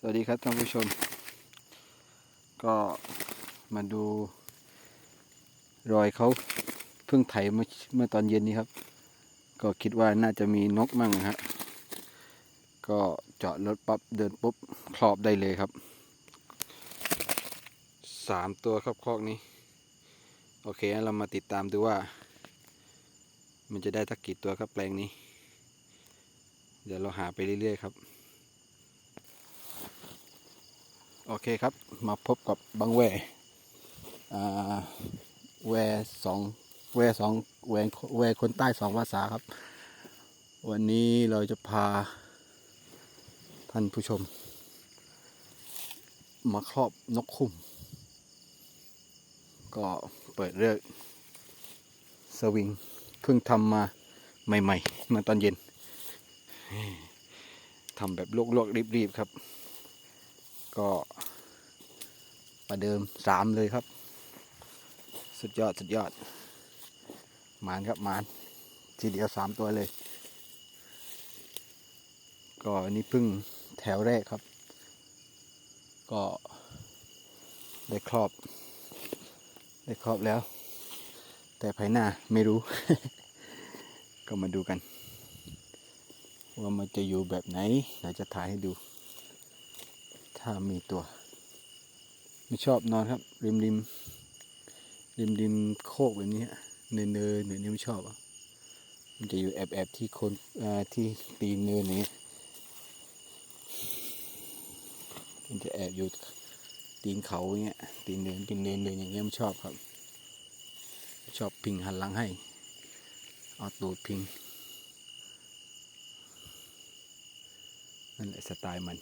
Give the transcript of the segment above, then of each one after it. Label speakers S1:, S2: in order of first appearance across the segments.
S1: สวัสดีครับท่านผู้ชม ก็มาดู รอยเขาเพิ่งไถเมื่อเมื่อตอนเย็นนี้ครับ ก็คิดว่าน่าจะมีนกมั่งนะฮะก็จอดรถปั๊บเดินปุ๊บครอบได้เลยครับสามตัวครับคอกนี้ โอเคเรามาติดตามดูว่า มันจะได้สักกี่ตัวครับแปลงนี้ เดี๋ยวเราหาไปเรื่อยๆครับ โอเคครับ มาพบกับบังแวอ่าแวสองแวสองแวแวคนใต้สองภาษาครับ วันนี้เราจะพา ท่านผู้ชม มาครอบนกคุ้ม ก็เปิดเรื่องสวิงเพิ่งทำมาใหม่ๆมื่อตอนเย็นทำแบบลวกๆรีบๆครับ ก็ประเดิมสามเลยครับ สุดยอดสุดยอดหมานครับหมานทีเดียวสามตัวเลย ก็อันนี้เพึ่งแถวแรกครับ ก็ได้ครอบ ได้ครอบแล้ว แต่ภายหน้าไม่รู้ ก็มาดูกัน ว่ามันจะอยู่แบบไหนเราจะถ่ายให้ดู ถ้ามีตัว ไม่ชอบนอนครับ ริมริมริมริมโคกแบบนี้เนินเนินแบบนี้ไม่ชอบอะมันจะอยู่แอบแอบที่โคนที่ตีนเนินอย่างนี้มันจะแอบอยู่ตีนเขาอย่างเงี้ยตีนเนินตีนเนินเลยอย่างเงี้ยไม่ชอบครับ ชอบพิงหันหลังให้เอาตูดพิงนั่นแหละสไตล์มัน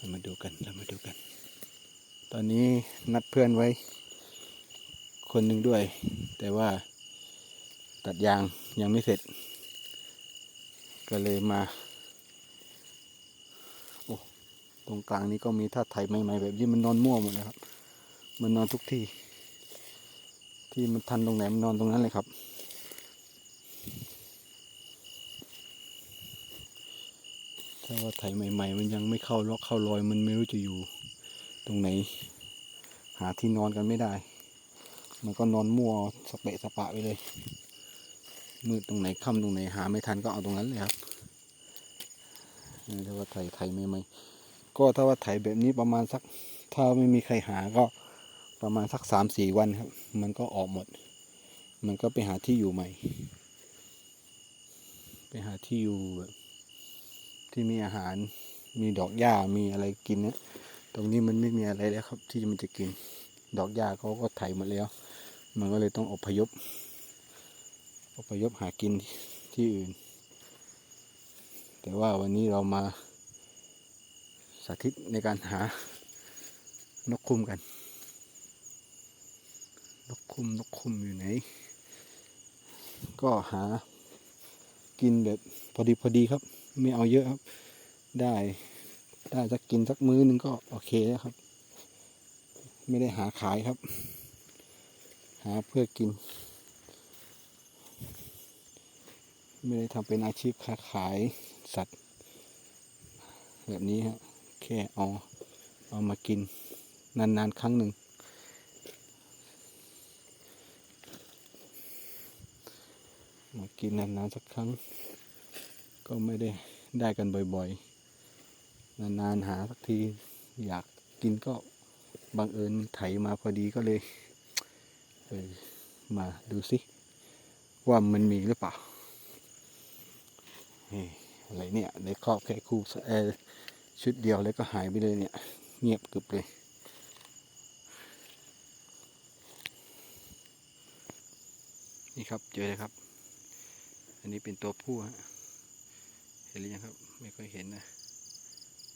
S1: เรามาดูกันเรามาดูกัน ตอนนี้นัดเพื่อนไว้ คนหนึ่งด้วย แต่ว่าตัดยางยังไม่เสร็จ ก็เลยมา โอ้ตรงกลางนี้ก็มีท่าไถใหม่ๆแบบนี้มันนอนมั่วหมดเลยครับ มันนอนทุกที่ ที่มันทันตรงไหนมันนอนตรงนั้นเลยครับ ถ้าว่าไถใหม่ ๆ มันยังไม่เข้าล็อกเข้ารอยมันไม่รู้จะอยู่ ตรงไหน หาที่นอนกันไม่ได้ มันก็นอนมั่วสเปะสปะไปเลยมืดตรงไหนค่ำตรงไหนหาไม่ทันก็เอาตรงนั้นเลยครับถ้าว่าไถไถใหม่ๆก็ถ้าว่าไถแบบนี้ประมาณสัก ถ้าไม่มีใครหาก็ประมาณสักสามสี่วันครับ มันก็ออกหมด มันก็ไปหาที่อยู่ใหม่ ไปหาที่อยู่แบบ ที่มีอาหารมีดอกหญ้ามีอะไรกินเนี่ยตรงนี้มันไม่มีอะไรแล้วครับ ที่มันจะกิน ดอกหญ้าเขาก็ไถหมดแล้ว มันก็เลยต้องอพยพ อพยพหากินที่อื่น แต่ว่าวันนี้เรามาสาธิตในการหานกคุ้มกัน นกคุ้มนกคุ้มอยู่ไหน ก็หากินแบบพอดีพอดีครับ ไม่เอาเยอะครับ ได้ได้จะกินสักมื้อนึงก็โอเคแล้วครับ ไม่ได้หาขายครับ หาเพื่อกิน ไม่ได้ทำเป็นอาชีพค้าขายสัตว์ แบบนี้ฮะแค่เอาเอามากินนานๆครั้งหนึ่งมากินนานๆสักครั้ง ก็ไม่ได้ได้กันบ่อยๆ นานๆหาสักทีอยากกินก็บังเอิญไถมาพอดีก็เลยเออมาดูสิว่ามันมีหรือเปล่าเฮ้ยอะไรเนี่ยในครอบแค่คู่เออชุดเดียวแล้วก็หายไปเลยเนี่ย เงียบกึบเลย นี่ครับเจอเลยครับ อันนี้เป็นตัวผู้ฮะ เห็นหรือยังครับ ไม่ค่อยเห็นนะ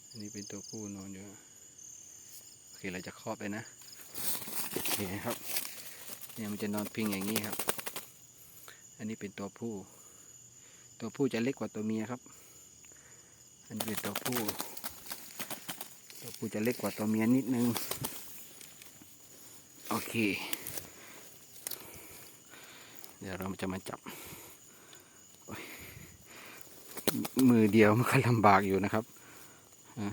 S1: อันนี้เป็นตัวผู้นอนอยู่โอเคเราจะครอบเลยนะโอเคครับเนี่ยมันจะนอนพิงอย่างนี้ครับ อันนี้เป็นตัวผู้ ตัวผู้จะเล็กกว่าตัวเมียครับ อันนี้เป็นตัวผู้ ตัวผู้จะเล็กกว่าตัวเมียนิดนึง โอเค เดี๋ยวเราจะมาจับ มือเดียวมันก็ลำบากอยู่นะครับอะ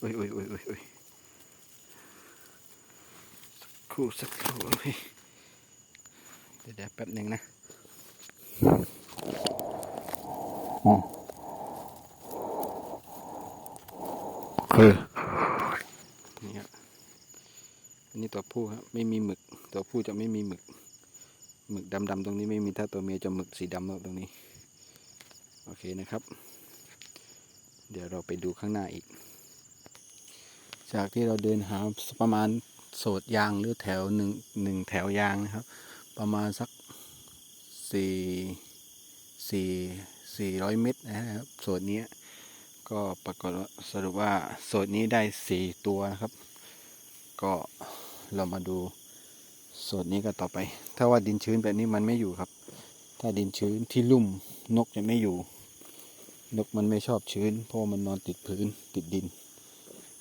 S1: อุ้ยอุ้ยอุ้ยอุ้ยอุ้ยสักครู่สักครู่อุ้ยเดี๋ยวเดี๋ยวแป๊บหนึ่งนะอ๋อคือนี่ครับอันนี้ตัวผู้ครับไม่มีหมึก ตัวผู้จะไม่มีหมึก หมึกดำๆตรงนี้ไม่มีถ้าตัวเมียจะหมึกสีดำตรงนี้ โอเคนะครับ เดี๋ยวเราไปดูข้างหน้าอีก จากที่เราเดินหาประมาณโสดยางหรือแถวหนึ่งหนึ่งแถวยางนะครับ ประมาณสักสี่สี่สี่ร้อยเมตรนะครับโสดนี้ก็ปรากฏสรุปว่าโสดนี้ได้สี่ตัวนะครับ ก็เรามาดู สดนี้ก็ต่อไป ถ้าว่าดินชื้นแบบนี้มันไม่อยู่ครับ ถ้าดินชื้นที่ลุ่มนกจะไม่อยู่ นกมันไม่ชอบชื้น เพราะมันนอนติดพื้นติดดิน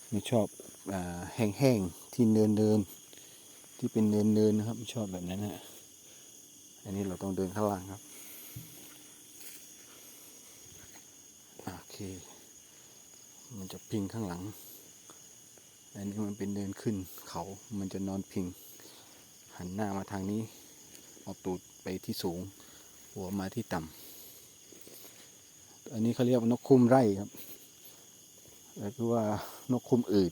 S1: ไม่ชอบอแห้งๆที่เนินเนินที่เป็นเนินเนินนะครับไม่ชอบแบบนั้นฮะอันนี้เราต้องเดินข้างล่างครับโอเค มันจะพิงข้างหลัง อันนี้มันเป็นเดินขึ้นเขา มันจะนอนพิง หันหน้ามาทางนี้เอาตูดไปที่สูง หัวมาที่ต่ำอันนี้เขาเรียกว่านกคุ้มไร่ครับแล้วก็ว่านกคุ้มอืด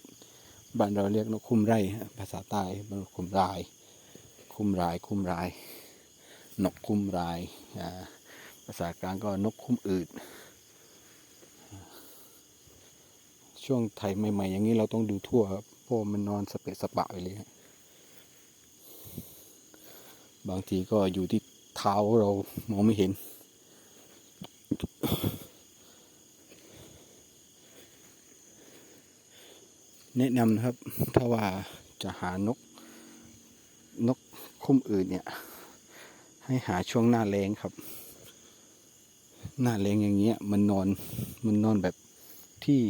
S1: บ้านเราเรียกนกคุ้มไร่ภาษาใต้นกคุ้มราย คุ้มรายคุ้มราย นกคุ้มรายภาษากลางก็นกคุ้มอืดช่วงไทยใหม่ๆอย่างนี้เราต้องดูทั่วครับเพราะมันนอนสเปะสปะไปเลยฮะ บางทีก็อยู่ที่เท้าเรามองไม่เห็น แนะนำนะครับ ถ้าว่าจะหานก นกคุ้มอื่นเนี่ย ให้หาช่วงหน้าแรงครับ หน้าแรงอย่างเงี้ย มันนอนมันนอนแบบที่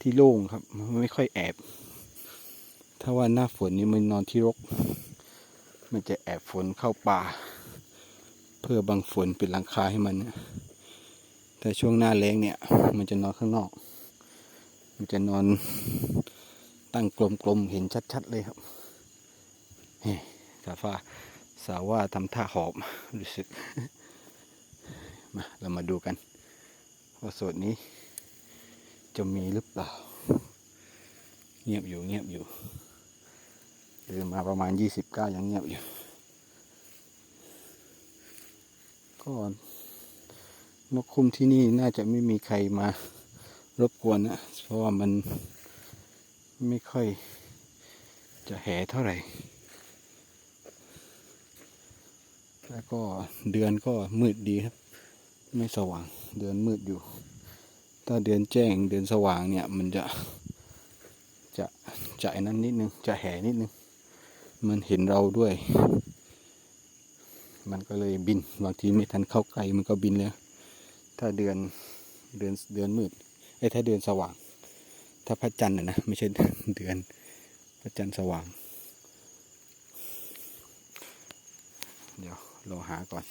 S1: ที่โล่งครับ มันไม่ค่อยแอบ ถ้าว่าหน้าฝนนี่มันนอนที่รก มันจะแอบฝนเข้าป่า เพื่อบังฝนเป็นหลังคาให้มันนะแต่ช่วงหน้าแรงเนี่ย มันจะนอนข้างนอก มันจะนอนตั้งกลมๆเห็นชัดๆเลยครับเฮ้สาฟ้าสาวว่าทำท่าหอบรู้สึก มาเรามาดูกันว่าโสดนี้จะมีหรือเปล่า เงียบอยู่เงียบอยู่ เดินมาประมาณยี่สิบเก้ายังเงียบอยู่ ก็นกคุ้มที่นี่น่าจะไม่มีใครมารบกวนนะเพราะว่ามันไม่ค่อยจะแห่เท่าไหร่ แล้วก็เดือนก็มืดดีครับ ไม่สว่างเดือนมืดอยู่ ถ้าเดือนแจ้งเดือนสว่างเนี่ยมันจะจะจะนั้นนิดนึง จะแห่นิดนึง มันเห็นเราด้วย มันก็เลยบิน บางทีไม่ทันเข้าใกล้มันก็บินแล้ว ถ้าเดือนเดือนเดือนมืด ไอ้ถ้าเดือนสว่าง ถ้าพระจันทร์นะนะไม่ใช่เดือนพระจันทร์สว่าง เดี๋ยวเราหาก่อน